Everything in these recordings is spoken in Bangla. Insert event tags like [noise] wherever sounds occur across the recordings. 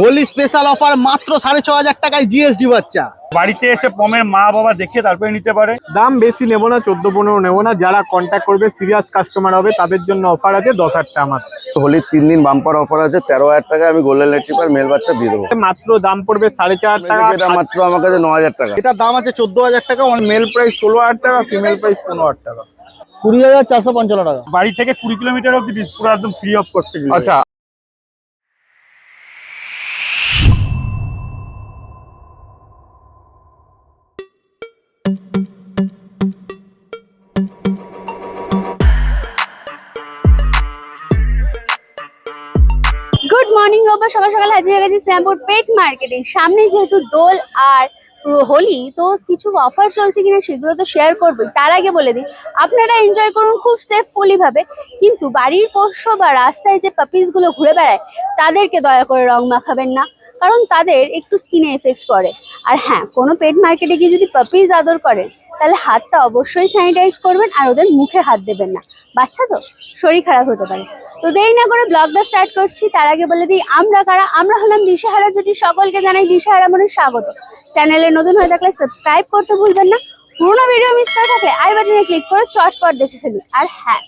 হোলি স্পেশাল অফার মাত্র সাড়ে ছ হাজার টাকায় জিএসডি বাচ্চা। বাড়িতে এসে পমের মা বাবা দেখে তারপরে নিতে পারে। দাম বেশি নেব না চোদ্দ পনেরো নেব না যারা কন্ট্যাক্ট করবে সিরিয়াস কাস্টমার হবে তাদের জন্য অফার আছে দশ হাজার টাকা মাত্র। হোলির তিন দিন বাম্পার অফার আছে তেরো হাজার টাকা আমি গোল্ডেন লেট্রিপার মেল বাচ্চা দিয়ে দেবো। মাত্র দাম পড়বে সাড়ে চার টাকা। এটা মাত্র আমার কাছে ন হাজার টাকা। এটার দাম আছে চোদ্দ হাজার টাকা মেল প্রাইস ষোলো হাজার টাকা ফিমেল প্রাইস পনেরো হাজার টাকা। কুড়ি হাজার চারশো পঞ্চান্ন টাকা। বাড়ি থেকে কুড়ি কিলোমিটার অব্দি পুরো একদম ফ্রি অফ কস্টে আচ্ছা গুড মর্নিং রোববার সকাল সকাল হাজির হয়ে গেছি শ্যামপুর পেট মার্কেটে সামনে যেহেতু দোল আর হোলি, তো কিছু অফার চলছে কিনা সেগুলো তো শেয়ার করবোই। তার আগে বলে দিই, আপনারা এনজয় করুন খুব সেফফুলি ভাবে কিন্তু বাড়ির পোষ্য বা রাস্তায় যে পাপিসগুলো ঘুরে বেড়ায়, তাদেরকে দয়া করে রং মাখাবেন না। কারণ তাদের একটু স্কিনে এফেক্ট করে। আর হ্যাঁ কোনো পেট মার্কেটে গিয়ে যদি পাপিজ আদর করেন, তাহলে হাতটা অবশ্যই স্যানিটাইজ করবেন আর ওদের মুখে হাত দেবেন না। বাচ্চা তো, শরীর খারাপ হতে পারে। তো দেরি না করে ব্লগটা স্টার্ট করছি। তার আগে বলে দিই, আমরা কারা? আমরা হলাম দিশাহারা জুটি সকলকে জানাই দিশাহারা মনে স্বাগত। চ্যানেলে নতুন হয়ে থাকলে সাবস্ক্রাইব করতে ভুলবেন না। পুরোনো ভিডিও মিস করে থাকলে আই বাটনে ক্লিক করে চটপট দেখে ফেলুন আর হ্যাঁ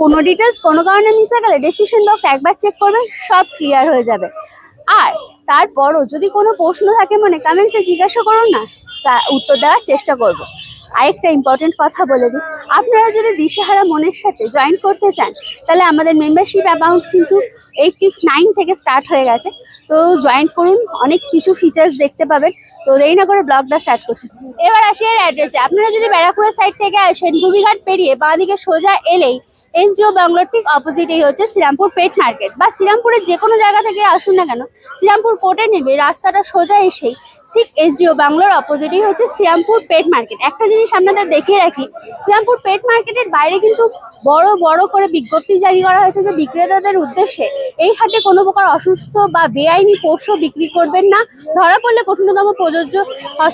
কোনো ডিটেলস কোনো কারণে মিস হয়ে গেলে ডিসক্রিপশন বক্স একবার চেক করবেন, সব ক্লিয়ার হয়ে যাবে। আর তারপরও যদি কোনো প্রশ্ন থাকে মনে কমেন্টসে জিজ্ঞাসা করুন না, তা উত্তর দেওয়ার চেষ্টা করব। আরেকটা ইম্পর্টেন্ট কথা বলে দিই, আপনারা যদি দিশেহারা মনের সাথে জয়েন করতে চান, তাহলে আমাদের মেম্বারশিপ অ্যামাউন্ট কিন্তু এইটটি নাইন থেকে স্টার্ট হয়ে গেছে। তো জয়েন করুন, অনেক কিছু ফিচার্স দেখতে পাবেন। তো দেরি না করে ব্লগটা স্টার্ট করছি। এবার আসি এর অ্যাড্রেসে আপনারা যদি ব্যারাকপুরের সাইড থেকে আসেন গুবিঘাট পেরিয়ে বাঁদিকে সোজা এলেই এসডিও বাংলোর ঠিক অপোজিটেই হচ্ছে শ্রীরামপুর পেট মার্কেট বা শ্রীরামপুরের যে কোনো জায়গা থেকে আসুন না কেন, শ্রীরামপুর কোর্টে নেবে, রাস্তাটা সোজা এসেই। ঠিক এসডিও বাংলোর অপোজিটেই হচ্ছে শ্রীরামপুর পেট মার্কেট একটা জিনিস আপনাদের দেখিয়ে রাখি, শ্রীরামপুর পেট মার্কেটের বাইরে কিন্তু বড় বড় করে বিজ্ঞপ্তি জারি করা হয়েছে যে বিক্রেতাদের উদ্দেশ্যে এই হাটে কোনো প্রকার অসুস্থ বা বেআইনি পোষ্য বিক্রি করবেন না। ধরা পড়লে কঠিনতম প্রযোজ্য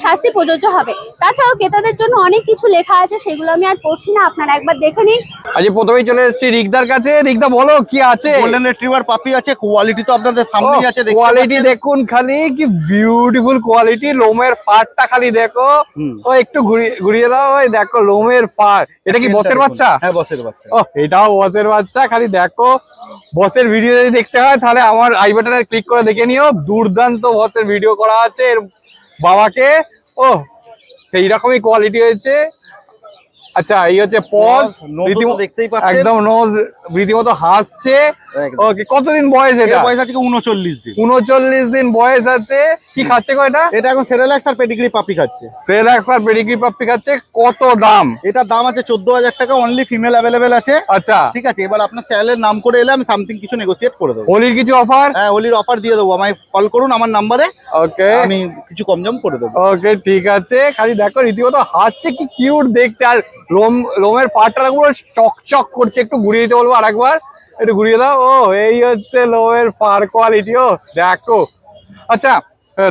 শাস্তি প্রযোজ্য হবে। তাছাড়াও ক্রেতাদের জন্য অনেক কিছু লেখা আছে, সেগুলো আমি আর পড়ছি না, আপনারা একবার দেখে নিন। আজকে প্রথমেই চলে এসেছি রিকদার কাছে। রিকদা বলো কি আছে? গোল্ডেন রিট্রিভার পাপি আছে কোয়ালিটি তো আপনাদের সামনেই আছে কোয়ালিটি দেখুন খালি কি বিউটিফুল কোয়ালিটি লোমের ফারটা খালি দেখো। ও একটু ঘুরিয়ে ঘুরিয়ে দাও ওই দেখো লোমের ফার এটা কি বসের বাচ্চা? হ্যাঁ বসের বাচ্চা। ও এটাও বসের বাচ্চা খালি দেখো। বসের ভিডিও যদি দেখতে হয় তাহলে আমার আই বাটনে ক্লিক করে দেখে নিও। দুর্দান্ত বসের ভিডিও করা আছে এর বাবাকে। ও সেই রকমই কোয়ালিটি হয়েছে। আচ্ছা এই হচ্ছে পজ রীতিমতো দেখতেই পাচ্ছেন একদম নোজ রীতিমতো হাসছে। ওকে কতদিন বয়স এটা? বয়স আছে উনচল্লিশ দিন। উনচল্লিশ দিন বয়স আছে। কি খাচ্ছে গো এটা? এটা এখন সেরেলাক্স আর পেডিগ্রি পাপি খাচ্ছে। সেলাক্স আর পেডিগ্রি পাপ্পি খাচ্ছে। কত দাম? এটার দাম আছে চোদ্দ হাজার টাকা অনলি ফিমেল অ্যাভেলেবেল আছে। আচ্ছা। ঠিক আছে এবার আপনার চ্যানেলের নাম করে এলে আমি সামথিং কিছু নেগোসিয়েট করে দেবো। হোলির কিছু অফার হ্যাঁ হোলির অফার দিয়ে দেবো। আমায় কল করুন আমার নাম্বারে ওকে আমি কিছু কম জম করে দেবো। ওকে ঠিক আছে। খালি দেখো রীতিমতো হাসছে কি কিউট দেখতে। আর লোম লোমের ফাটটা পুরো চকচক করছে। একটু ঘুরিয়ে দিতে বলব আরেকবার। একটু ঘুরিয়ে দাও। ও এই হচ্ছে লোমের ফার কোয়ালিটি ও দেখো। আচ্ছা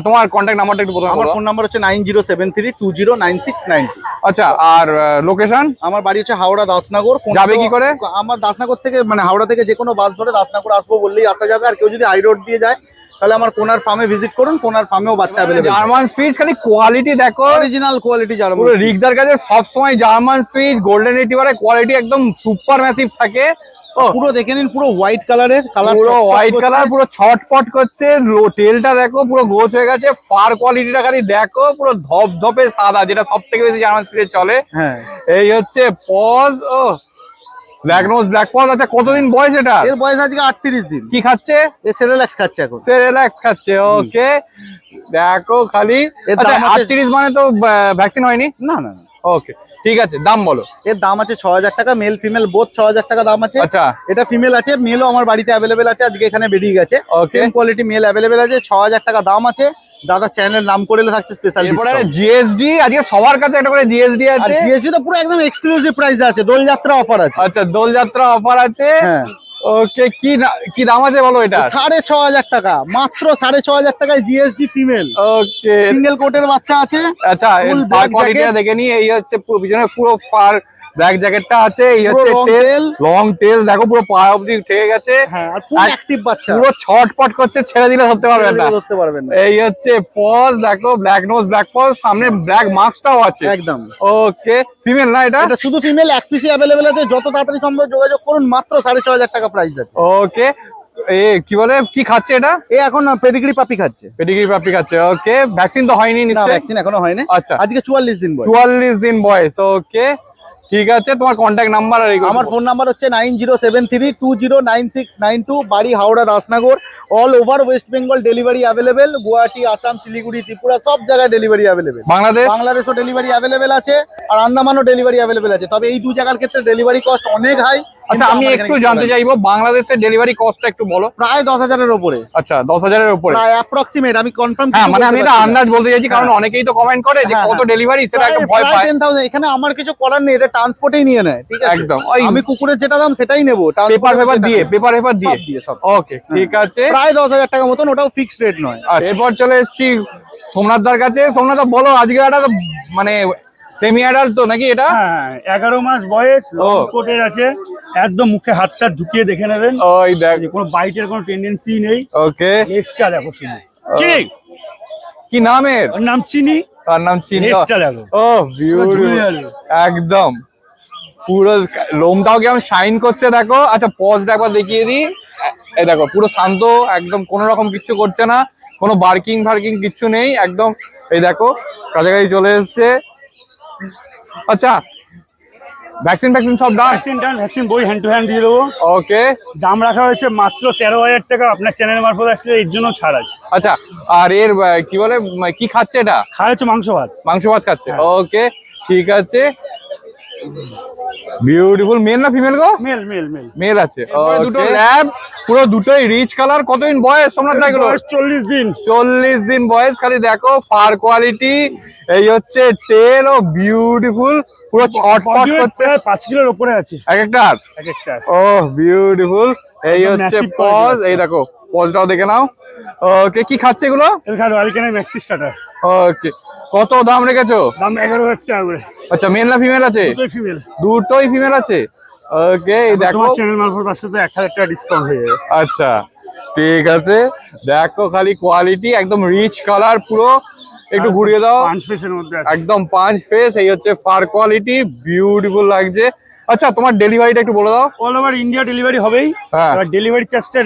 তোমার কন্ট্যাক্ট নাম্বারটা একটু প্রথমে আমার বলো। ফোন নাম্বার হচ্ছে nine zero seven three two zero nine six nine আচ্ছা আর লোকেশন আমার বাড়ি হচ্ছে হাওড়া দাসনগর যাবে কি করে? আমার দাসনগর থেকে মানে হাওড়া থেকে যে কোনো বাস ধরে দাসনগর আসব বললেই আসা যাবে। আর কেউ যদি হাই রোড দিয়ে যায় তাহলে আমার কোনার ফার্মে ভিজিট করুন কোনার ফার্মেও বাচ্চা অ্যাভেলেবেল জার্মান স্পিচ খালি কোয়ালিটি দেখো। অরিজিনাল কোয়ালিটি জার্মান পুরো রিকদার কাছে সবসময় জার্মান স্পিচ গোল্ডেন রিটিভারের কোয়ালিটি একদম সুপার ম্যাসিভ থাকে। পুরো দেখে নিন পুরো হোয়াইট কালারের কালার পুরো হোয়াইট কালার পুরো ছটপট করছে লো- টেলটা দেখো পুরো গোছ হয়ে গেছে ফার কোয়ালিটিটা খালি দেখো পুরো ধপধপে সাদা যেটা সব থেকে বেশি জার্মান স্পিচে চলে। হ্যাঁ। এই হচ্ছে পজ ও ব্ল্যাক নোজ ব্ল্যাক পজ আচ্ছা কতদিন বয়স এটা? এর বয়স আজকে আটত্রিশ দিন। কি খাচ্ছে? এ সেরেলাক্স খাচ্ছে এখন। সেরেলাক্স খাচ্ছে ওকে দেখো খালি। আচ্ছা মানে তো ভ্যাকসিন হয়নি? না না। ওকে ঠিক আছে দাম বলো। এর দাম আছে ছ হাজার টাকা মেল ফিমেল বোথ ছ হাজার টাকা দাম আছে। আচ্ছা। এটা ফিমেল আছে মেলও আমার বাড়িতে অ্যাভেলেবেল আছে আজকে এখানে বেরিয়ে গেছে। সেম কোয়ালিটি মেল অ্যাভেলেবেল আছে ছ হাজার টাকা দাম আছে। দাদা চ্যানেল নাম করে থাকছে স্পেশাল জিএসডি আজকে সবার কাছে একটা করে জিএসডি আছে। জিএসটি তো পুরো একদম এক্সক্লুসিভ প্রাইস আছে দোলযাত্রা অফার আছে। আচ্ছা দোলযাত্রা অফার আছে। হ্যাঁ। ওকে কি কি দাম আছে বলো এটা? সাড়ে ছ হাজার টাকা। মাত্র সাড়ে ছ হাজার টাকায় জিএসডি ফিমেল ওকে। সিঙ্গেল কোটের বাচ্চা আছে। আচ্ছা কোয়ালিটিটা দেখে নি এই হচ্ছে পিছনে পুরো ফার ব্ল্যাক জ্যাকেটটা আছে এই হচ্ছে টেল লং টেল দেখো পুরো পা অবধি ঠেকে গেছে। হ্যাঁ আর আর অ্যাক্টিভ বাচ্চা। পুরো ছটপট করছে ছেড়ে দিলে ধরতে পারবেন না। ধরতে পারবেন না। এই হচ্ছে পজ দেখো ব্ল্যাক নোজ ব্ল্যাক পজ সামনে ব্ল্যাক মাস্কটাও আছে। একদম। ওকে ফিমেল না এটা? এটা শুধু ফিমেল এক পিসি অ্যাভেলেবেল আছে। যত তাড়াতাড়ি সম্ভব যোগাযোগ করুন মাত্র সাড়ে ছ হাজার টাকা প্রাইস আছে। ওকে এ কি বলে কি খাচ্ছে এটা? এ এখন পেডিগ্রি পাপি খাচ্ছে। পেডিগ্রি পাপি খাচ্ছে ওকে ভ্যাকসিন তো হয়নি না নিশ্চয়ই? ভ্যাকসিন এখনও হয়নি। আচ্ছা। আজকে চুয়াল্লিশ দিন বয়স। চুয়াল্লিশ দিন বয়স ওকে ঠিক আছে তোমার কন্ট্যাক্ট নাম্বার আর আমার ফোন নাম্বার হচ্ছে nine zero seven three two zero nine six nine two বাড়ি Howrah Dasnagar all over West Bengal delivery available Guwahati Assam Siliguri Tripura সব জায়গায় ডেলিভারি অ্যাভেলেবেল বাংলাদেশ? বাংলাদেশও ডেলিভারি অ্যাভেলেবেল আছে আর আন্দামানও ডেলিভারি অ্যাভেলেবেল আছে। তবে এই দু জায়গার ক্ষেত্রে ডেলিভারি কস্ট অনেক হাই আচ্ছা আমি একটু জানতে চাইব বাংলাদেশের ডেলিভারি কস্টটা একটু বলো। প্রায় দশ হাজারের ওপরে আচ্ছা দশ হাজারের উপরে। অ্যাপ্রক্সিমেট আমি কনফার্ম হ্যাঁ মানে আমি এটা আন্দাজ বলতে চাইছি কারণ অনেকেই তো কমেন্ট করে যে হ্যাঁ, কত হ্যাঁ। ডেলিভারি সেটা একটা ভয় পায়। এখানে আমার কিছু করার নেই এটা ট্রান্সপোর্টেই নিয়ে নেয় ঠিক আছে? একদম, ওই- আমি কুকুরের যেটা দাম সেটাই নেব পেপার পেপার দিয়ে পেপার পেপার দিয়ে সব দিয়ে, সব। ওকে ঠিক আছে। প্রায় দশ হাজার টাকা মতন ওটাও ফিক্সড রেট নয়। আর এরপর চলে এসেছি সোমনাথ দার কাছে। সোমনাথ বলো আজকে একটা মানে সেমি অ্যাডাল্ট তো নাকি এটা? হ্যাঁ এগারো মাস বয়স কোটের আছে। একদম মুখে হাতটা ঢুকিয়ে দেখে নেবেন। ওই দেখ। কোনো বাইটের কোনো টেন্ডেন্সি নেই। ওকে। লেজটা দেখো চিনি। চিনি? কি নামের ওর নাম চিনি। তার নাম চিনি। লেজটা দেখো। ও বিউটিফুল একদম। পুরো লোমটাও কেমন শাইন করছে দেখো। আচ্ছা পজটা একবার দেখিয়ে দিই। এই দেখো পুরো শান্ত একদম কোনো রকম কিচ্ছু করছে না। কোনো বার্কিং ফার্কিং কিচ্ছু নেই। একদম এই দেখো কাছাকাছি চলে এসছে। আচ্ছা ভ্যাকসিন ভ্যাকসিন সব ডান ভ্যাকসিন ডান ভ্যাকসিন বই হ্যান্ড টু হ্যান্ড দিয়ে দেবো। ওকে দাম রাখা হয়েছে মাত্র তেরো হাজার টাকা। আপনার চ্যানেল মারফত আসলে এর জন্য ছাড় আছে। আচ্ছা আর এর আহ, কি বলে উম, কি খাচ্ছে এটা? খাওয়া হচ্ছে মাংস ভাত। মাংস ভাত খাচ্ছে। হ্যাঁ। ওকে ঠিক আছে। বিউটিফুল মেল না ফিমেল গো? মেল মেল মেল মেল আছে। দুটো ল্যাব পুরো দুটোই রিচ কালার কতদিন বয়স সোমনাথ দা এগুলো চল্লিশ দিন। চল্লিশ দিন বয়স। খালি দেখো ফার কোয়ালিটি এই হচ্ছে টেল ও বিউটিফুল পুরো করছে। প্রায় পাঁচ কিলোর উপরে আছে। এক একটা? এক একটা। ও বিউটিফুল এই হচ্ছে পজ এই দেখো পজটাও দেখে নাও। ওকে কি খাচ্ছে এগুলো? এখানে আলকেনের ম্যাক্সি স্টার্টার। ওকে কত দাম রেখেছো? দাম এগারো হাজার টাকা করে। আচ্ছা মেল না ফিমেল আছে? দুটোই ফিমেল দুটোই ফিমেল আছে? ওকে দেখো। চ্যানেল মারফত আসলে তো এক হাজার টাকা ডিসকাউন্ট হয়ে যাবে। আচ্ছা ঠিক আছে। দেখো খালি কোয়ালিটি একদম রিচ কালার পুরো একটু ঘুরিয়ে দাও। পাঁচ পিসের মধ্যে একদম পাঁচ ফেস এই হচ্ছে ফার কোয়ালিটি বিউটিফুল লাগছে। আচ্ছা তোমার ডেলিভারিটা একটু বলে দাও। অল ওভার ইন্ডিয়া ডেলিভারি হবেই। হ্যাঁ। ডেলিভারি চার্জটা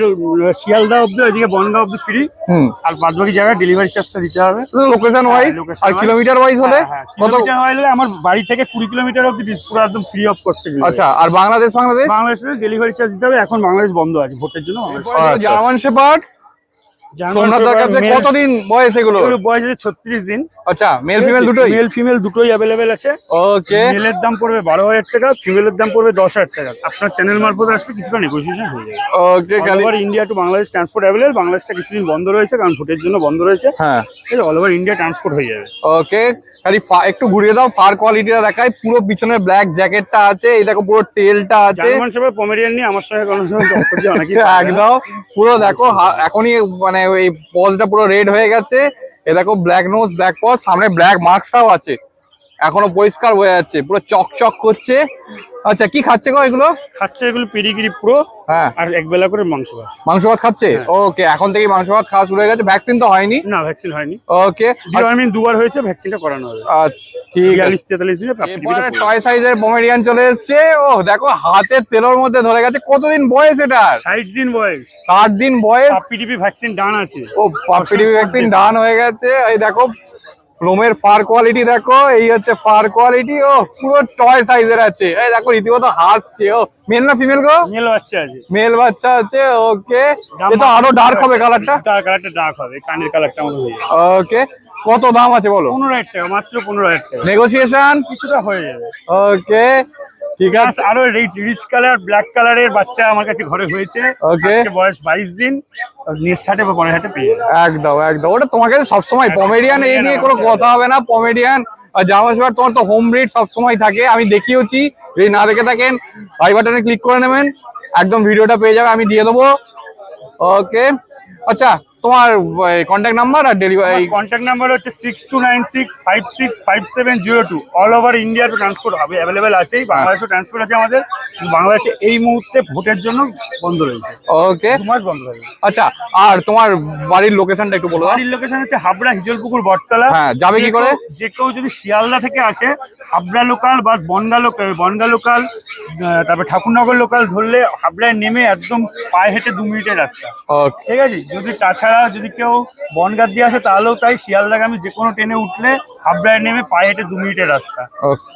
শিয়ালদা অব্দি ওইদিকে বনগা অব্দি ফ্রি হুম। আর বাদ বাকি জায়গায় ডেলিভারি চার্জটা দিতে হবে। লোকেশন ওয়াইজ হ্যাঁ, আর কিলোমিটার ওয়াইজ হলে? হ্যাঁ, কত হলে আমার বাড়ি থেকে কুড়ি কিলোমিটার অব্দি দি- পুরো একদম ফ্রি অফ কস্টে আচ্ছা আর বাংলাদেশ বাংলাদেশ? বাংলাদেশের ডেলিভারি চার্জ দিতে হবে এখন বাংলাদেশ বন্ধ আছে ভোটের জন্য বাংলাদেশ আচ্ছা। জার্মান শেপার্ড সোমনাথদার কাছে কতদিন বয়স এগুলো? এগুলো বয়স আছে ছত্রিশ দিন। আচ্ছা মেল ফিমেল দুটোই? মেল ফিমেল দুটোই অ্যাভেলেবেল আছে। ওকে মেলের দাম পড়বে বারো হাজার টাকা ফিমেলের দাম পড়বে দশ হাজার টাকা। আপনার চ্যানেল মারফত আসলে কিছুটা নেগোসিয়েশন হয়ে যাবে। ওকে খালি over India to Bangladesh transport available বাংলাদেশটা কিছুদিন বন্ধ রয়েছে কারণ ভোটের জন্য বন্ধ রয়েছে। হ্যাঁ। অল ওভার ইন্ডিয়া ট্রান্সপোর্ট হয়ে যাবে। ওকে খালি একটু ঘুরিয়ে দাও ফার কোয়ালিটিটা দেখায় পুরো পিছনে ব্ল্যাক জ্যাকেটটা আছে এই দেখো পুরো টেলটা আছে। জার্মান সেবার পমেরিয়ান নিয়ে আমার সঙ্গে কোনো। [laughs] একদম। পুরো দেখো এখনই মানে এই পজটা পুরো রেড হয়ে গেছে। এ দেখো ব্ল্যাক নোজ ব্ল্যাক পজ সামনে ব্ল্যাক মার্কসটাও আছে। এখনও পরিষ্কার হয়ে যাচ্ছে পুরো চকচক করছে। আচ্ছা কি খাচ্ছে গো এগুলো? খাচ্ছে এগুলো পিরিগিরি পুরো হ্যাঁ। আর এক বেলা করে মাংস ভাত। মাংস ভাত খাচ্ছে? ওকে এখন থেকে মাংস ভাত খাওয়া শুরু হয়ে গেছে। ভ্যাকসিন তো হয়নি? না ভ্যাকসিন হয়নি। ওকে ডিওয়ার্মিন দুবার হয়েছে ভ্যাকসিনটা করানো হবে। আচ্ছা ঠিক আছে। বিয়াল্লিশ তেতাল্লিশ দিনে প্রাপ্তি এরপরে টয় সাইজের পমেরিয়ান চলে এসেছে। ও দেখো হাতের তেলের মধ্যে ধরে গেছে। কতদিন বয়স এটার? ষাট দিন বয়স। ষাট দিন বয়স? পিটিপি ভ্যাকসিন ডান আছে। ও পাপিডি ভ্যাকসিন ডান হয়ে গেছে। এই দেখো লোমের ফার কোয়ালিটি দেখো এই হচ্ছে ফার কোয়ালিটি ও পুরো টয় সাইজের আছে। এই দেখো রীতিমতো হাসছে ও। মেল না ফিমেল গো? মেল বাচ্চা আছে। মেল বাচ্চা আছে ওকে এটা আরও ডার্ক হবে কালারটা কালারটা ডার্ক হবে কানের কালারটা ওকে কত দাম আছে বলো? পনেরো হাজার টাকা মাত্র পনেরো হাজার টাকা। নেগোসিয়েশন কিছুটা হয়ে যাবে। ওকে ঠিক আছে। আরও রিচ কালার ব্ল্যাক কালারের বাচ্চা আমার কাছে ঘরে হয়েছে. আজকে বয়স বাইশ দিন নেক্সট হাটে বা পরের হাটে পেয়ে একদম একদম। ওটা তোমার কাছে সবসময় পমেডিয়ান এই নিয়ে কোনো কথা হবে না। পমেডিয়ান আর জামা সেবার তোমার তো হোম ব্রিড সবসময় থাকে। আমি দেখিয়েছি যদি না দেখে থাকেন আই বাটনে ক্লিক করে নেবেন। একদম ভিডিওটা পেয়ে যাবে আমি দিয়ে দেবো। ওকে আচ্ছা তোমার কন্ট্যাক্ট নাম্বার আর ডেলিভারি কন্ট্যাক্ট নাম্বার হচ্ছে six two nine six five six five seven zero two all over ইন্ডিয়ার ট্রান্সপোর্ট হবে অ্যাভেলেবেল আছেই। বাংলাদেশও ট্রান্সপোর্ট আছে আমাদের। বাংলাদেশে এই মুহূর্তে ভোটের জন্য বন্ধ রয়েছে। ওকে দু মাস বন্ধ রয়েছে আচ্ছা আর তোমার বাড়ির লোকেশনটা একটু বলো। বাড়ির লোকেশন হচ্ছে হাবড়া হিজলপুকুর বটতলা। হ্যাঁ, যাবে কি করে? যে কেউ যদি শিয়ালদা থেকে আসে হাবড়া লোকাল বা বনগা লোকাল বনগা লোকাল তারপর ঠাকুরনগর লোকাল ধরলে হাবড়ায় নেমে একদম পায়ে হেঁটে দু মিনিটের রাস্তা। ঠিক আছে? যদি তাছাড়া যদি কেউ বনগাঁ দিয়ে আসে তাহলেও তাই শিয়ালদাগামী যে কোনো ট্রেনে উঠলে হাবড়ায় নেমে পায়ে হেঁটে দু মিনিটের রাস্তা।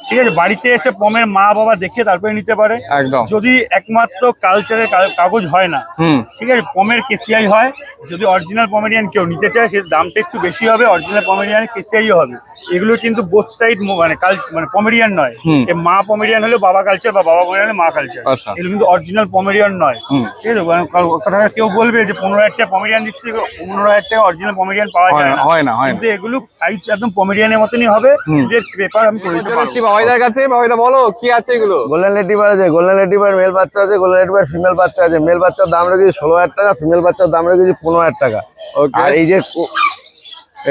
ঠিক আছে? বাড়িতে এসে পমের মা বাবা দেখে তারপরে নিতে পারে। যদি একমাত্র কালচারের কাগজ হয় না ঠিক আছে? পমের কেসিআই হয়। যদি অরিজিনাল পমেরিয়ান কেউ নিতে চায় সে দামটা একটু বেশি হবে অরিজিনাল পমেরিয়ান কেসিআই হবে। এগুলো কিন্তু বোথ সাইড মানে কাল মানে পমেরিয়ান নয়। মা পমেরিয়ান হলে বাবা কালচার বা বাবা পমেরিয়ান মা কালচার আচ্ছা। এগুলো কিন্তু অরিজিনাল পমেরিয়ান নয়। ঠিক আছে মানে কথা কেউ বলবে যে পনেরো হাজার টাকা পমেরিয়ান দিচ্ছে পনেরো হাজার টাকা অরিজিনাল পমেরিয়ান পাওয়া যায় না না। হয় না হয় কিন্তু এগুলো সাইজ একদম পমেরিয়ানের মতনই হবে। যে পেপার আমি করে দিতে পারব। বাবাইদার কাছে। বাবাইদা বলো কি আছে এগুলো? গোল্ডেন লেটিভার আছে গোল্ডেন লেটিভার মেল বাচ্চা আছে গোল্ডেন লেটিভার ফিমেল বাচ্চা আছে। মেল বাচ্চার দাম রেখেছি ষোলো হাজার টাকা ফিমেল বাচ্চার দাম রেখেছি পনেরো হাজার টাকা। ওকে আর এই যে কো-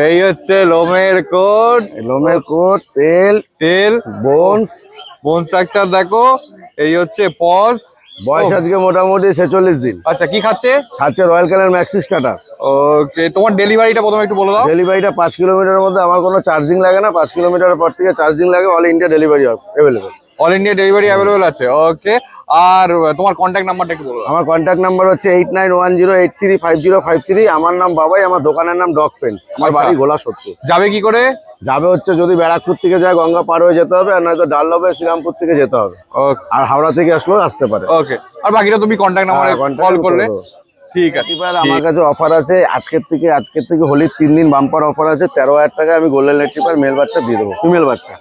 এই হচ্ছে লোমের কোট। লোমের কোট তেল তেল। বোনস বোন স্ট্রাকচার দেখো এই হচ্ছে পজ বয়স আজকে মোটামুটি ছেচল্লিশ দিন। আচ্ছা কি খাচ্ছে? খাচ্ছে royal colour maxi starter okay তোমার ডেলিভারিটা প্রথমে একটু বলে দাও। ডেলিভারিটা পাঁচ কিলোমিটারের মধ্যে আমার কোনো চার্জিং লাগে না পাঁচ কিলোমিটারের পর থেকে চার্জিং লাগে all India delivery available all India delivery available আছে ওকে আর তোমার কন্ট্যাক্ট নাম্বারটা একটু বলো। আমার কন্ট্যাক্ট নাম্বার হচ্ছে eight nine one zero eight three five zero five three আমার নাম বাবাই আমার দোকানের নাম ডক পেন্স আমার আচ্ছা। বাড়ি গোলা সত্যি যাবে কি করে? যাবে হচ্ছে যদি ব্যারাকপুর থেকে যায় গঙ্গা পার হয়ে যেতে হবে আর নয়তো ডাল্লবে শ্রীরামপুর থেকে যেতে হবে। আর হাওড়া থেকে আসলেও আসতে পারে। ওকে আর বাকিটা তুমি কন্ট্যাক্ট নাম্বারে কল করলে। ঠিক আছে এবার আমার কাছে অফার আছে আজকের থেকে আজকের থেকে হোলির তিন দিন বাম্পার অফার আছে তেরো হাজার টাকা আমি গোল্ডেন মেল বাচ্চা দিয়ে দেবো ফিমেল বাচ্চা।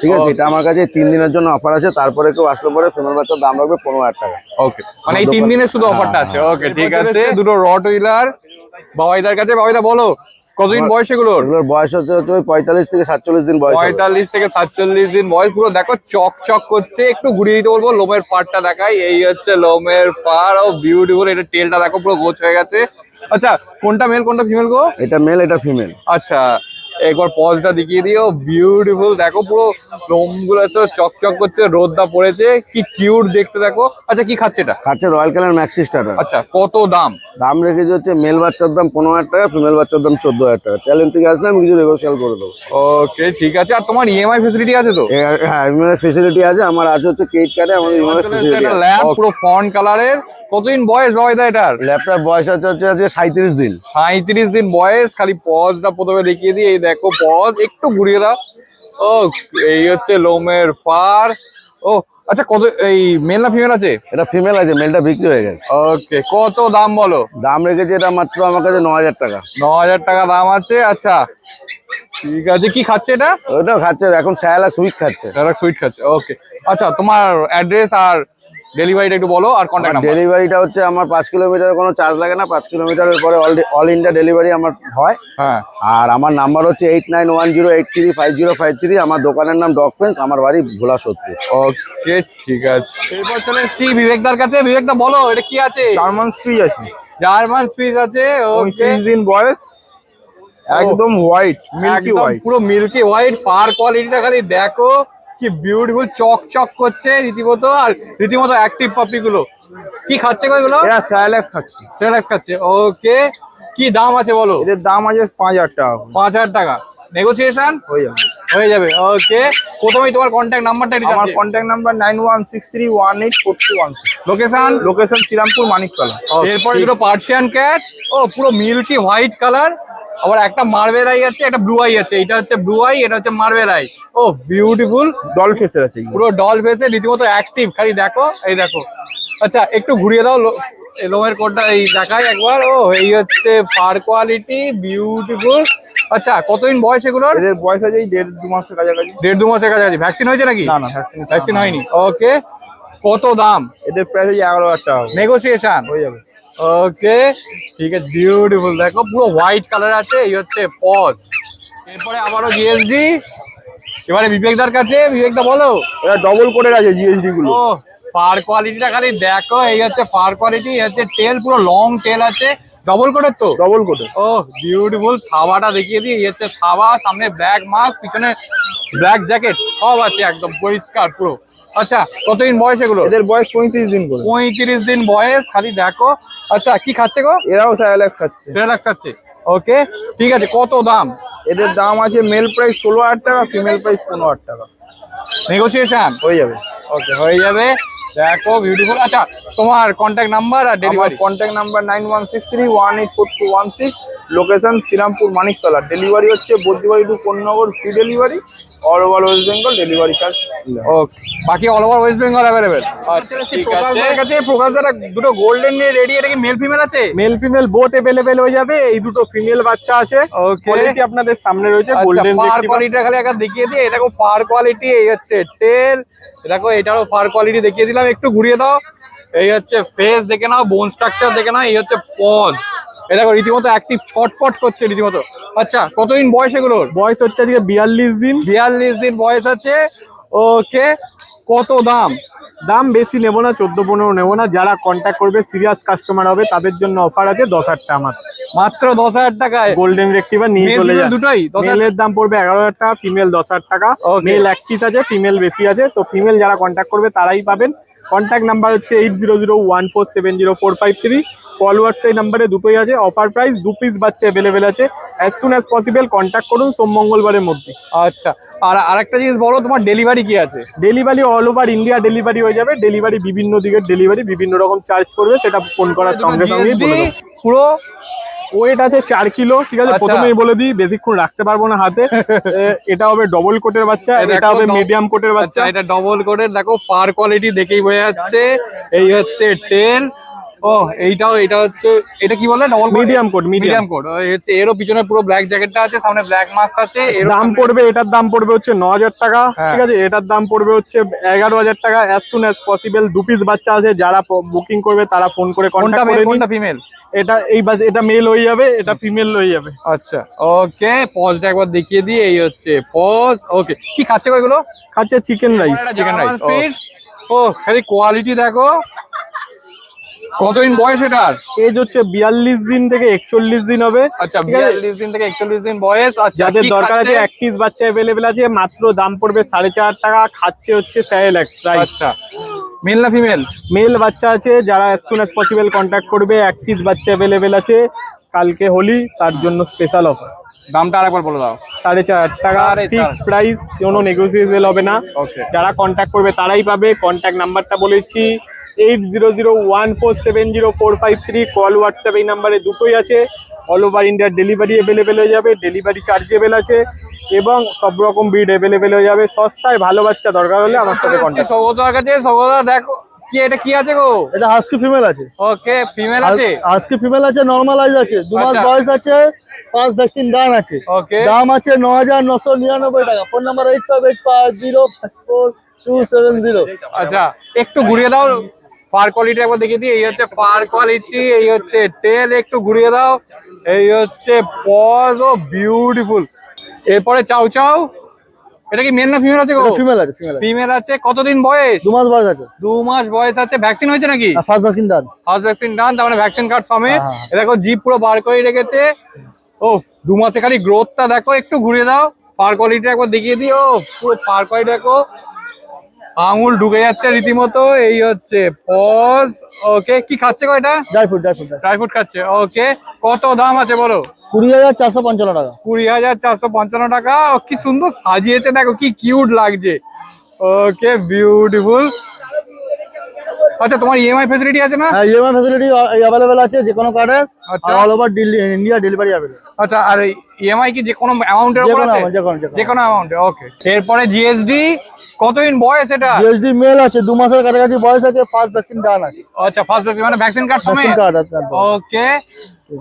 ঠিক আছে এটা আমার কাছে তিন দিনের জন্য অফার আছে তারপরে কেউ আসলে পরে ফিমেল বাচ্চার দাম রাখবে পনেরো হাজার টাকা। ওকে মানে এই তিন দিনের শুধু অফারটা আছে। ওকে ঠিক আছে। দুটো রড হুইলার বাবাইদার কাছে। বাবাইদা বলো। কতদিন বয়স এগুলোর? এগুলোর বয়স হচ্ছে পঁয়তাল্লিশ থেকে সাতচল্লিশ দিন বয়স পঁয়তাল্লিশ থেকে সাতচল্লিশ দিন বয়স। পুরো দেখো চক চক করছে। একটু ঘুরিয়ে দিতে বলব লোমের ফারটা দেখাই। এই হচ্ছে লোমের ফার। ও বিউটিফুল এটা টেলটা দেখো পুরো গোছ হয়ে গেছে। আচ্ছা কোনটা মেল কোনটা ফিমেল গো? এটা মেল এটা ফিমেল আচ্ছা একবার পজটা দেখিয়ে দিও। বিউটিফুল দেখো পুরো লোমগুলো তো চকচক করছে রোদটা পড়েছে। কি কিউট দেখতে দেখো। আচ্ছা কি খাচ্ছে এটা? খাচ্ছে রয়্যাল কালার ম্যাক্সি স্টার্টার আচ্ছা কত দাম? দাম রেখেছে হচ্ছে মেল বাচ্চার দাম পনেরো হাজার টাকা ফিমেল বাচ্চার দাম চোদ্দ হাজার টাকা। চ্যালেঞ্জ থেকে আসলে আমি কিছু নেগোসিয়াল করে দেবো। ওকে ঠিক আছে। আর তোমার ইএমআই ফেসিলিটি আছে তো? হ্যাঁ ইমেলের ফেসিলিটি আছে। আমার আছে হচ্ছে ক্রেডিট কার্ডে আমাদের ইমেলের ফেসিলিটি আছে। ল্যাব পুরো ফন্ট কালারের কতদিন বয়স বাবাইদা এটার? ল্যাপটপ বয়স আছে হচ্ছে আজকে সাঁত্রিশ দিন। সাঁত্রিশ দিন বয়স খালি পজটা প্রথমে দেখিয়ে দিই এই দেখো পজ একটু ঘুরিয়ে দাও। ও এই হচ্ছে লোমের ফার। ও আচ্ছা কত এই মেল না ফিমেল আছে? এটা ফিমেল আছে মেলটা বিক্রি হয়ে গেছে। ওকে কত দাম বলো? দাম রেখেছে এটা মাত্র আমার কাছে ন হাজার টাকা। ন হাজার টাকা দাম আছে আচ্ছা। ঠিক আছে কি খাচ্ছে এটা? ওটা খাচ্ছে এখন স্যালা সুইট খাচ্ছে। সুইট খাচ্ছে ওকে আচ্ছা তোমার অ্যাড্রেস আর ডেলিভারিটা একটু বলো আর কন্ট্যাক্ট নাম্বার ডেলিভারিটা হচ্ছে আমার পাঁচ কিলোমিটার কোনো চার্জ লাগে না পাঁচ কিলোমিটারের পরে অল ইন্ডিয়া ডেলিভারি আমার হয়। হ্যাঁ। আর আমার নাম্বার হচ্ছে eight nine one zero eight three five zero five three আমার দোকানের নাম ডগ ফ্রেন্স আমার বাড়ি ভোলা সত্যি ওকে ঠিক আছে। এরপর চলে এসছি বিবেকদার কাছে। বিবেকদা বলো এটা কি আছে? জার্মান স্পিচ আছে। জার্মান স্পিচ আছে ওকে দিন বয়স একদম হোয়াইট মিল্কি একদম হোয়াইট পুরো মিল্কি হোয়াইট ফার কোয়ালিটিটা খালি দেখো। কি বিউটিফুল চক চক করছে রীতিমতো আর রীতিমতো অ্যাক্টিভ পাপি গুলো। কি খাচ্ছে গো এগুলো? এরা স্যালাক্স খাচ্ছে। সেলাক্স খাচ্ছে ওকে কি দাম আছে বলো? এদের দাম আছে পাঁচ হাজার টাকা। পাঁচ হাজার টাকা। নেগোসিয়েশন হয়ে যাবে। হয়ে যাবে ওকে প্রথমেই তোমার কন্ট্যাক্ট নাম্বারটা আমার contact number nine one six three one eight four two one location location Srirampur Maniktala এরপর দুটো পার্সিয়ান ক্যাট ও পুরো মিল্কি হোয়াইট কালার আবার একটা মার্বেল আই আছে একটা ব্লু আই আছে। এটা হচ্ছে ব্লু আই এটা হচ্ছে মার্বেল আই ও বিউটিফুল ডল ফেসের আছে পুরো ডল ফেসে রীতিমতো অ্যাক্টিভ খালি দেখো এই দেখো। আচ্ছা একটু ঘুরিয়ে দাও লোমের কোটটা এই দেখাই একবার। ও এই হচ্ছে ফার কোয়ালিটি বিউটিফুল আচ্ছা কতদিন বয়স এগুলোর? এদের বয়স আছে এই দেড় দু মাসের কাছাকাছি। দেড় দু মাসের কাছাকাছি। ভ্যাকসিন হয়েছে নাকি? না না ভ্যাকসিন ভ্যাকসিন হয়নি। ওকে কত দাম? এদের প্রাইস আছে এগারো হাজার টাকা। নেগোসিয়েশন হয়ে যাবে। ওকে ঠিক আছে বিউটিফুল দেখো পুরো হোয়াইট কালার আছে এই হচ্ছে পজ এরপরে আবারও জিএসডি এবারে বিবেকদার কাছে বিবেকদা বলো। এরা ডবল কোডের আছে জিএসডি গুলো। ফার কোয়ালিটিটা খালি দেখো এই হচ্ছে ফার কোয়ালিটি হচ্ছে টেল পুরো লং টেল আছে। ডবল কোটের তো? ডবল কোটে ও বিউটিফুল থাবাটা দেখিয়ে দিই এই হচ্ছে থাবা সামনে ব্ল্যাক মাস্ক পিছনে ব্ল্যাক জ্যাকেট সব আছে একদম পরিষ্কার পুরো। আচ্ছা কতদিন বয়স এগুলো? এদের বয়স পঁয়ত্রিশ দিন করে পঁয়ত্রিশ দিন বয়স খালি দেখো। আচ্ছা কি খাচ্ছে গো? এরাও স্যালাক্স খাচ্ছে। সেরেলাক্স খাচ্ছে। ওকে ঠিক আছে কত দাম? এদের দাম আছে মেল প্রাইস ষোলো হাজার টাকা ফিমেল প্রাইস পনেরো হাজার টাকা। নেগোসিয়েশন হয়ে যাবে। ওকে হয়ে যাবে। দেখো বিউটিফুল আচ্ছা তোমার কন্ট্যাক্ট নাম্বার আর delivery contact number nine one six three one eight four two one six location Srirampur Maniktala. Delivery হচ্ছে Badribari to Konnagar free delivery all over West Bengal delivery charge okay বাকি all over West Bengal available আচ্ছা কাছে প্রকাশদার দুটো গোল্ডেন নিয়ে রেডি এটা কি মেল ফিমেল আছে? মেল ফিমেল বোট অ্যাভেলেবেল হয়ে যাবে। এই দুটো ফিমেল বাচ্চা আছে. কোয়ালিটি আপনাদের সামনে রয়েছে গোল্ডেন ফার কোয়ালিটিটা খালি একবার দেখিয়ে দিয়ে দেখো ফার কোয়ালিটি এই হচ্ছে টেল দেখো এটারও ফার কোয়ালিটি দেখিয়ে দিলাম। একটু ঘুরিয়ে দাও। এই হচ্ছে ফেস দেখে নাও বোন স্ট্রাকচার দেখে নাও এই হচ্ছে পজ এই দেখো রীতিমতো অ্যাক্টিভ ছটপট করছে রীতিমতো। আচ্ছা কতদিন বয়স এগুলোর? বয়স হচ্ছে আজকে বিয়াল্লিশ দিন। বিয়াল্লিশ দিন বয়স আছে। ওকে কত দাম? দাম বেশি নেব না চোদ্দ পনেরো নেব না। যারা কন্ট্যাক্ট করবে সিরিয়াস কাস্টমার হবে তাদের জন্য অফার আছে দশ হাজার টাকা মাত্র। মাত্র দশ হাজার টাকায়? গোল্ডেন রেক্টিভার নিয়ে চলে যায় দুটোই? 10,000 মেলের দাম পড়বে এগারো হাজার টাকা ফিমেল দশ হাজার টাকা. মেল এক পিস আছে ফিমেল বেশি আছে। তো ফিমেল যারা কন্ট্যাক্ট করবে তারাই পাবেন। কন্ট্যাক্ট নাম্বার হচ্ছে eight zero zero one four seven zero four five three call WhatsApp নাম্বারে দুটোই আছে। অফার প্রাইস দু পিস বাচ্চা অ্যাভেলেবেল আছে। As soon as possible contact করুন সোম মঙ্গলবারের মধ্যে। আচ্ছা আর আরেকটা জিনিস বলো তোমার ডেলিভারি কি আছে? Delivery all over India delivery হয়ে যাবে। ডেলিভারি বিভিন্ন দিকের ডেলিভারি বিভিন্ন রকম চার্জ করবে সেটা ফোন করার সঙ্গে GSD বলে দেবো। পুরো ওয়েট আছে চার কিলো ঠিক আছে? আচ্ছা। প্রথমেই বলে দিই বেশিক্ষণ রাখতে পারব না হাতে। এটা হবে ডবল কোটের বাচ্চা এটা হবে মিডিয়াম কোটের আচ্ছা বাচ্চা। এটা ডবল কোটের দেখো ফার কোয়ালিটি দেখেই বোঝা যাচ্ছে। এই হচ্ছে টেল ও এইটাও এটা হচ্ছে এটা কি বলে? Double coat, medium. Medium coat হচ্ছে এরও পিছনে পুরো ব্ল্যাক জ্যাকেটটা আছে সামনে ব্ল্যাক মাস্ক আছে এরও দাম পড়বে এটার দাম পড়বে হচ্ছে ন হাজার টাকা হ্যাঁ। ঠিক আছে? এটার দাম পড়বে হচ্ছে এগারো হাজার টাকা। অ্যাজ সুন অ্যাজ পসিবল দু পিস বাচ্চা আছে যারা বুকিং করবে তারা ফোন করে কোনটা কন্ট্যাক্ট করে কোনটা ফিমেল এটা এই এটা মেল হয়ে যাবে এটা ফিমেল হয়ে যাবে। আচ্ছা ওকে পজটা একবার দেখিয়ে দিয়ে এই হচ্ছে পজ ওকে কি খাচ্ছে গো এগুলো? খাচ্ছে চিকেন রাইস চিকেন রাইস ও খালি কোয়ালিটি দেখো। কতদিন বয়স এটার? এজ হচ্ছে বিয়াল্লিশ দিন থেকে একচল্লিশ দিন হবে। আচ্ছা বিয়াল্লিশ দিন থেকে একচল্লিশ দিন বয়স আচ্ছা যাদের দরকার আছে একত্রিশ বাচ্চা অ্যাভেলেবেল আছে মাত্র দাম পড়বে সাড়ে চার টাকা খাচ্ছে হচ্ছে স্যারেলাক্স আচ্ছা মেল না ফিমেল মেল বাচ্চা আছে যারা as soon as possible contact করবে এক পিস বাচ্চা অ্যাভেলেবেল আছে কালকে হোলি তার জন্য স্পেশাল অফার দামটা আরেকবার বলে দাও। সাড়ে চার টাকা। ফিক্স প্রাইস কোনো নেগোসিয়েবল হবে না. যারা কন্ট্যাক্ট করবে তারাই পাবে। কন্ট্যাক্ট নাম্বারটা বলেছি eight zero zero one four seven zero four five three call WhatsApp এই নাম্বারে দুটোই আছে। অল ওভার ইন্ডিয়ার ডেলিভারি অ্যাভেলেবেল হয়ে যাবে ডেলিভারি চার্জেবল আছে এবং সব রকম বিড অ্যাভেলেবেল হয়ে যাবে। সস্তায় ভালো বাচ্চা দরকার হলে আমার সাথে কন্ট্যাক্ট সৌগতার কাছে সৌগতা দেখো কি এটা কি আছে গো এটা হাস্কি ফিমেল আছে। ওকে ফিমেল আছে? হাস্কি ফিমেল আছে নর্মালাইজ আছে। দু মাস আচ্ছা। বয়স আছে পাঁচ ভ্যাকসিন ডান আছে। ওকে দাম আছে ন হাজার নশো নিরানব্বই টাকা। Phone number eight five eight five zero four two seven zero আচ্ছা একটু ঘুরিয়ে দাও। ফার কোয়ালিটি একবার দেখিয়ে দিই এই হচ্ছে ফার কোয়ালিটি এই হচ্ছে টেল একটু ঘুরিয়ে দাও এই হচ্ছে পজ ও বিউটিফুল এরপরে চাও চাও? এটা কি মেল না ফিমেল আছে গো? ফিমেল আছে ফিমেল আছে। আছে কতদিন বয়স? দু মাস বয়স আছে। দু মাস বয়স আছে ভ্যাকসিন হয়েছে নাকি? First vaccine done first vaccine done তার মানে ভ্যাকসিন কার্ড সমেত। হ্যাঁ, হ্যাঁ। দেখো জিপ পুরো বার করে রেখেছে। ও দু মাসে খালি গ্রোথটা দেখো একটু ঘুরিয়ে দাও। ফার কোয়ালিটি একবার দেখিয়ে দিও পুরো ফার কোয়ালিটি দেখো। আঙুল ঢুকে যাচ্ছে রীতিমতো। এই হচ্ছে পজ ওকে কি খাচ্ছে এটা? Dry fruit dry fruit dry fruit খাচ্ছে ওকে কত দাম আছে বলো? কুড়ি হাজার চারশো পঞ্চান্ন টাকা। কুড়ি হাজার চারশো পঞ্চান্ন টাকা কি সুন্দর সাজিয়েছে দেখো কি কিউট লাগছে। ওকে বিউটিফুল আচ্ছা তোমার ইএমআই আছে না? ইএমআই ফ্যাসিলিটি অ্যাভেলেবেল আছে যে কোনো কার্ডের আচ্ছা। All over India delivery available আচ্ছা আর ইএমআই কি? যে কোনো অ্যামাউন্টের উপর আছে? যে কোনো- অ্যামাউন্টে ওকে এরপরে জিএসডি কতদিন বয়স এটা? জিএসডি মেল আছে দু মাসের কাছাকাছি বয়স আছে ফার্স্ট ভ্যাকসিন ডান আছে। আচ্ছা ফার্স্ট ভ্যাকসিন মানে ভ্যাকসিন কার্ড কার্ড ওকে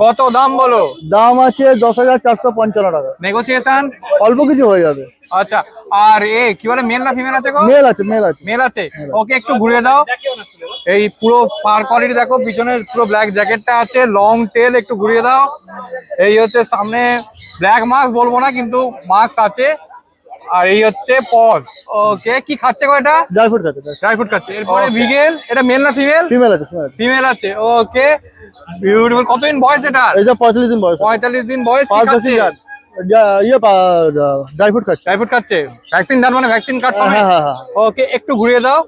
কত দাম বলো? দাম আছে দশ হাজার চারশো পঞ্চান্ন টাকা। নেগোসিয়েশন অল্প কিছু হয়ে যাবে। আচ্ছা আর এ কি বলে মেল না ফিমেল আছে গো? মেল আছে মেল আছে। মেল আছে? ওকে একটু ঘুরিয়ে দাও। এই পুরো ফার কোয়ালিটি দেখো পিছনে পুরো ব্ল্যাক জ্যাকেটটা আছে লং টেল একটু ঘুরিয়ে দাও। এই হচ্ছে সামনে ব্ল্যাক মাস্ক বলব না কিন্তু মাস্ক আছে। আর এই হচ্ছে পজ। ওকে কি খাচ্ছে এটা? ড্রাই ফ্রুট আছে ড্রাই ফ্রুট খাচ্ছে। এরপরে বিগেল এটা মেল না ফিমেল ফিমেল আছে ফিমেল আছে। ওকে। বিউটিফুল কতদিন বয়স এটা? যে পঁয়তাল্লিশ দিন বয়স। পঁয়তাল্লিশ দিন বয়স কি খাচ্ছে? ইয়ে ড্রাই ফ্রুট খাচ্ছে। ড্রাই ফ্রুট খাচ্ছে? ভ্যাকসিন ডান মানে ভ্যাকসিন সময় হ্যাঁ হ্যাঁ ওকে একটু ঘুরিয়ে দাও।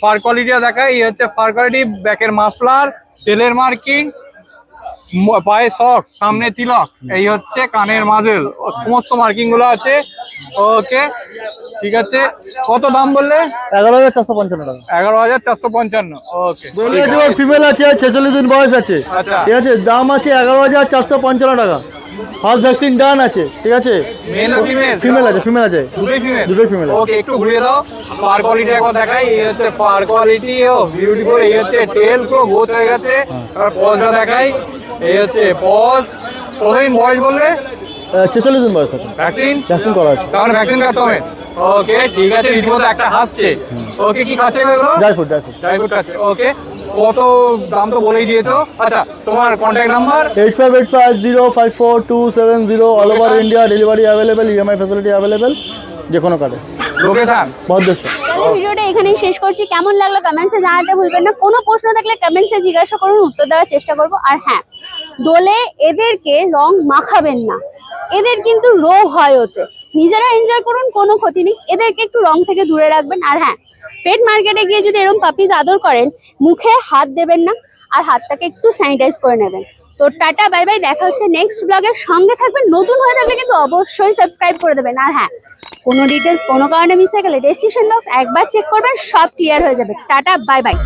ফার কোয়ালিটিটা দেখাই। এই হচ্ছে ফার কোয়ালিটি ব্যাকের মাফলার তেলের মার্কিং পায়ে সক্স সামনে তিলক এই হচ্ছে কানের মাজেল ও সমস্ত মার্কিংগুলো আছে। ওকে ঠিক আছে। কত দাম বললে? এগারো হাজার চারশো পঞ্চান্ন টাকা। এগারো হাজার চারশো পঞ্চান্ন ওকে। ফিমেল আছে ছেচল্লিশ দিন বয়স আছে। আচ্ছা। ঠিক আছে দাম আছে এগারো হাজার চারশো পঞ্চান্ন টাকা। ফার্স্ট ভ্যাকসিন ডান আছে ঠিক আছে? মেল ফিমেল ফিমেল আছে ফিমেল আছে। দুটোই ফিমেল দুটোই। ওকে একটু দাও। পার কোয়ালিটি একবার দেখাই। এই হচ্ছে পার কোয়ালিটি ও বিউটিফুল এই হচ্ছে টেল পুরো গোছ হয়ে গেছে। আর পজটা দেখাই। এই হচ্ছে পজ কতদিন বয়স বললে? ছেচল্লিশ দিন বয়স আছে। ভ্যাকসিন ভ্যাকসিন করা আছে। কারণ ভ্যাকসিন সমেত। ওকে ঠিক আছে রীতিমতো একটা হাসছে। ওকে কি খাচ্ছে এগুলো? Dry fruit dry fruit dry fruit খাচ্ছে। ওকে কত দাম তো বলেই দিয়েছ। আচ্ছা তোমার contact number eight five eight five zero five four two seven zero all over India delivery available EMI facility available যে কোনো কার্ডে লোকেশন ভদ্রেশ্বর। তাহলে ভিডিওটা এখানেই শেষ করছি। কেমন লাগল কমেন্টসে জানাতে ভুলবেন না। কোনো প্রশ্ন থাকলে কমেন্টসে জিজ্ঞাসা করুন উত্তর দেওয়ার চেষ্টা করব। আর হ্যাঁ দোলে এদেরকে রং মাখাবেন না। এদের কিন্তু রোগ হয় ওতে। নিজেরা এনজয় করুন, কোনো ক্ষতি নেই। এদেরকে একটু রং থেকে দূরে রাখবেন। আর হ্যাঁ পেট মার্কেটে গিয়ে যদি এরকম পাপিজ আদর করেন, মুখে হাত দেবেন না আর হাতটাকে একটু স্যানিটাইজ করে নেবেন। তো টাটা বাই বাই দেখা হচ্ছে নেক্সট ব্লগের সঙ্গে থাকবেন। নতুন হয়ে থাকলে কিন্তু অবশ্যই সাবস্ক্রাইব করে দেবেন। আর হ্যাঁ কোনো ডিটেলস কোনো কারণে মিস হয়ে গেলে ডেসক্রিপশন বক্স একবার চেক করবেন, সব ক্লিয়ার হয়ে যাবে। Tata bye bye